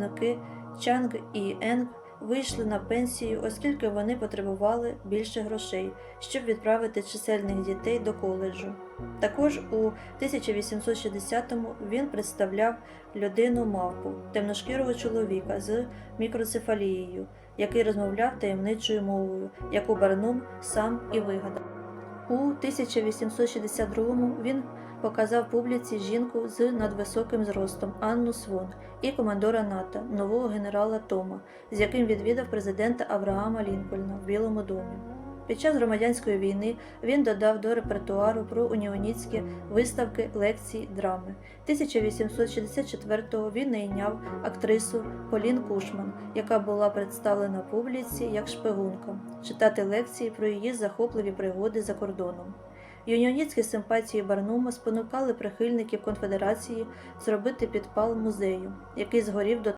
близнюки Чанг і Енг вийшли на пенсію, оскільки вони потребували більше грошей, щоб відправити чисельних дітей до коледжу. Також у 1860-му він представляв людину мавпу, темношкірого чоловіка з мікроцефалією, який розмовляв таємничою мовою, яку Барнум сам і вигадав. У 1862-му він показав публіці жінку з надвисоким зростом Анну Свон і командора НАТО, нового генерала Тома, з яким відвідав президента Авраама Лінкольна в Білому домі. Під час громадянської війни він додав до репертуару про уніоністські виставки лекцій драми. 1864-го він найняв актрису Полін Кушман, яка була представлена публіці як шпигунка, читати лекції про її захопливі пригоди за кордоном. Юніоністські симпатії Барнума спонукали прихильників конфедерації зробити підпал музею, який згорів до